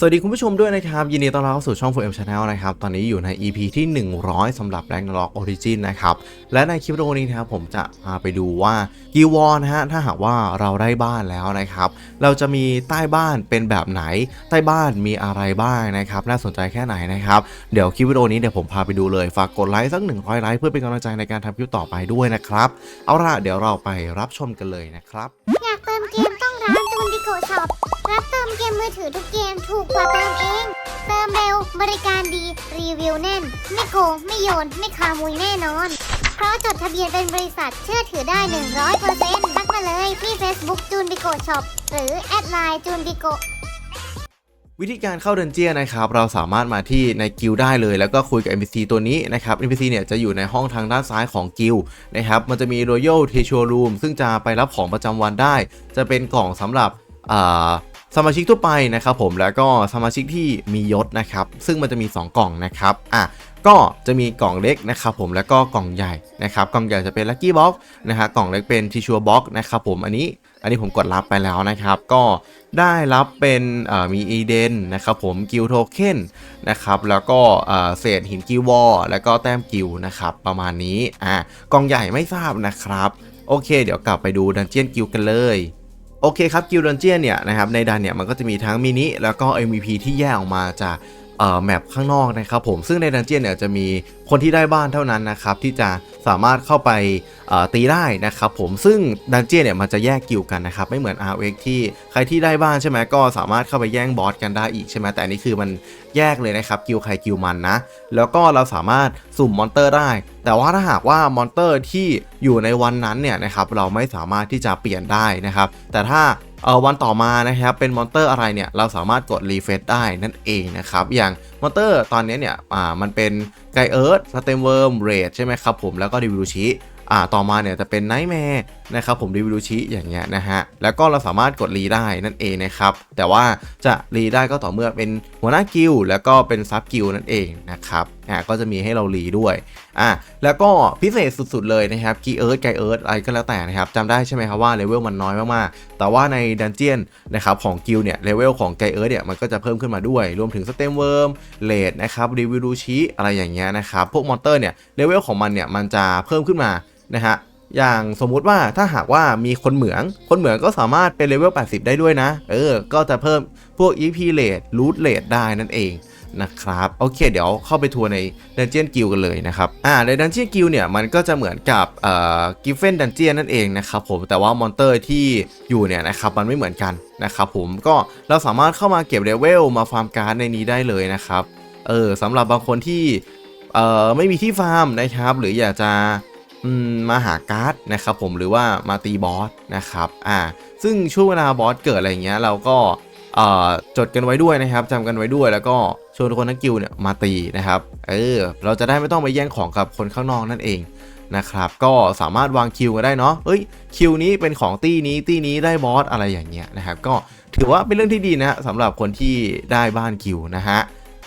สวัสดีคุณผู้ชมด้วยนะครับ ยินดีต้อนรับเข้าสู่ช่อง 4M Channel นะครับ ตอนนี้อยู่ใน EP ที่ 100สำหรับ Ragnarok Origin นะครับ และในคลิปวิดีโอนี้นะครับผมจะพาไปดูว่ากีวอนะฮะถ้าหากว่าเราได้บ้านแล้วนะครับ เราจะมีใต้บ้านเป็นแบบไหน ใต้บ้านมีอะไรบ้างนะครับ น่าสนใจแค่ไหนนะครับ เดี๋ยวคลิปวิดีโอนี้เดี๋ยวผมพาไปดูเลยฝากกดไลค์สัก 100 ไลค์เพื่อเป็นกำลังใจในการทำคลิปต่อไปด้วยนะครับเอาล่ะเดี๋ยวเราไปรับชมกันเลยนะครับ รับเติมเกมมือถือทุกเกมถูกกว่าเติมเอง เติมเร็วบริการดีรีวิวแน่น ไม่โกง ไม่โยน ไม่คามุยแน่นอน เพราะจดทะเบียนเป็นบริษัทเชื่อถือได้ 100%ทักมาเลยที่ Facebook จูนดิโกช็อปหรือแอดไลน์จูนดิโกวิธีการเข้าเดนเจียนะครับ เราสามารถมาที่ในกิลได้เลย แล้วก็คุยกับ NPC ตัวนี้นะครับ NPC เนี่ยจะอยู่ในห้องทางด้านซ้ายของกิลนะครับมันจะมี Royal t e a c h u r Room ซึ่งจะไปรับของประจำวันได้ จะเป็นกล่องสำหรับ สมาชิกทั่วไปนะครับผมแล้วก็สมาชิกที่มียศนะครับ ซึ่งมันจะมี 2 กล่องนะครับอะก็จะมีกล่องเล็กนะครับผมแล้วก็กล่องใหญ่นะครับกล่องใหญ่จะเป็น Lucky Box นะฮะกล่องเล็กเป็น t i s s u e Box นะครับผมอันนี้อันนี้ผมกดรับไปแล้วนะครับ ก็ได้รับเป็นมีอีเดนนะครับผมกิลโทเค็นนะครับแล้วก็เอ่อเศษหินกิลวอลแล้วก็แต้มกิลนะครับประมาณนี้อะกล่องใหญ่ไม่ทราบนะครับ โอเค เดี๋ยวกลับไปดูดันเจียนกิลกันเลย โอเคครับกิลดอนเจียนเนี่ยนะครับในดันเนี่ยมันก็จะมีทั้งมินิแล้วก็ MVP ที่แยกออกมาจากเอ่อแมปข้างนอกนะครับผมซึ่งในดันเจียนเนี่ยจะมี คนที่ได้บ้านเท่านั้นนะครับที่จะสามารถเข้าไปตีได้นะครับผมซึ่งดันเจี้ยนเนี่ยมันจะแยกกิลกันนะครับไม่เหมือน RX ที่ใครที่ได้บ้านใช่ไหมก็สามารถเข้าไปแย่งบอสกันได้อีกใช่ไหมแต่อันนี้คือมันแยกเลยนะครับกิลใครกิลมันนะ แล้วก็เราสามารถสุ่มมอนเตอร์ได้ แต่ว่าถ้าหากว่ามอนเตอร์ที่อยู่ในวันนั้นเนี่ยนะครับเราไม่สามารถที่จะเปลี่ยนได้นะครับแต่ถ้าเออวันต่อมานะครับเป็นมอนเตอร์อะไรเนี่ยเราสามารถกดรีเฟซได้นั่นเองนะครับอย่างมอนเตอร์ตอนนี้เนี่ยอ่ามันเป็นไกเอิร์ธสเตมเวิร์มเรดใช่ไหมครับผมแล้วก็ดิวิลูชิอ่าต่อมาเนี่ยจะเป็นไนท์แมร์ นะครับผมดิวิลูชิอย่างเงี้ยนะฮะแล้วก็เราสามารถกดรีได้นั่นเองนะครับแต่ว่าจะรีได้ก็ต่อเมื่อเป็นหัวหน้ากิลแล้วก็เป็นซับกิลนั่นเองนะครับอ่าก็จะมีให้เรารีด้วยอ่าแล้วก็พิเศษสุดๆเลยนะครับกีเอิร์ธไกเอิร์ธอะไรก็แล้วแต่นะครับจำได้ใช่ไหมครับว่าเลเวลมันน้อยมากๆแต่ว่าในดันเจียนนะครับของกิลเนี่ยเลเวลของไกเอิร์ธเนี่ยมันก็จะเพิ่มขึ้นมาด้วย รวมถึงสเต็มเวิร์มเลดนะครับดิวิลูชิอะไรอย่างเงี้ยนะครับพวกมอนเตอร์เนี่ยเลเวลของมันเนี่ยมันจะเพิ่มขึ้นมานะฮะ อย่างสมมุติว่าถ้าหากว่ามีคนเหมือง คนเหมืองก็สามารถเป็นเลเวล 80 ได้ด้วยนะ เออ ก็จะเพิ่มพวก EP rate root rate ได้นั่นเองนะครับ โอเค เดี๋ยวเข้าไปทัวร์ใน Dungeon Guild กันเลยนะครับ อ่า ใน Dungeon Guild เนี่ย มันก็จะเหมือนกับเอ่อ Giffen Dungeon นั่นเองนะครับผม แต่ว่ามอนเตอร์ที่อยู่เนี่ยนะครับ มันไม่เหมือนกันนะครับผม ก็เราสามารถเข้ามาเก็บเลเวลมาฟาร์มการ์ดในนี้ได้เลยนะครับ เออสำหรับบางคนที่เอ่อไม่มีที่ฟาร์มนะครับ หรืออยากจะ มาหาการ์ดนะครับผมหรือว่ามาตีบอสนะครับอ่าซึ่งช่วงเวลาบอสเกิดอะไรเงี้ยเราก็เอ่อจดกันไว้ด้วยนะครับจำกันไว้ด้วยแล้วก็ชวนคนทั้งกิลเนี่ยมาตีนะครับเออเราจะได้ไม่ต้องไปแย่งของกับคนข้างนอกนั่นเองนะครับก็สามารถวางคิวกันได้เนาะเอ้ยคิวนี้เป็นของตี้นี้ตี้นี้ได้บอสอะไรอย่างเงี้ยนะครับก็ถือว่าเป็นเรื่องที่ดีนะสำหรับคนที่ได้บ้านคิวนะฮะ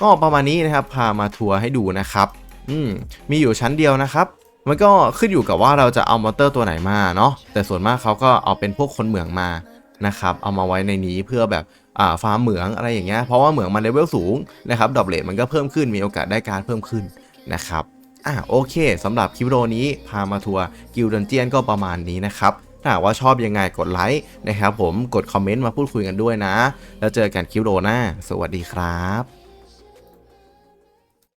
ก็ประมาณนี้นะครับพามาทัวร์ให้ดูนะครับอืมมีอยู่ชั้นเดียวนะครับ มันก็ขึ้นอยู่กับว่าเราจะเอามอนเตอร์ตัวไหนมาเนาะแต่ส่วนมากเขาก็เอาเป็นพวกคนเหมืองมานะครับเอามาไว้ในนี้เพื่อแบบอ่าฟาร์มเหมืองอะไรอย่างเงี้ยเพราะว่าเหมืองมันเลเวลสูงนะครับดอกเลทมันก็เพิ่มขึ้นมีโอกาสได้การเพิ่มขึ้นนะครับอ่าโอเคสำหรับคลิปวิดีโอนี้พามาทัวร์กิลดันเจียนก็ประมาณนี้นะครับถ้าหากว่าชอบยังไงกดไลค์นะครับผมกดคอมเมนต์มาพูดคุยกันด้วยนะ แล้วเจอกันคลิปวิดีโอหน้า สวัสดีครับ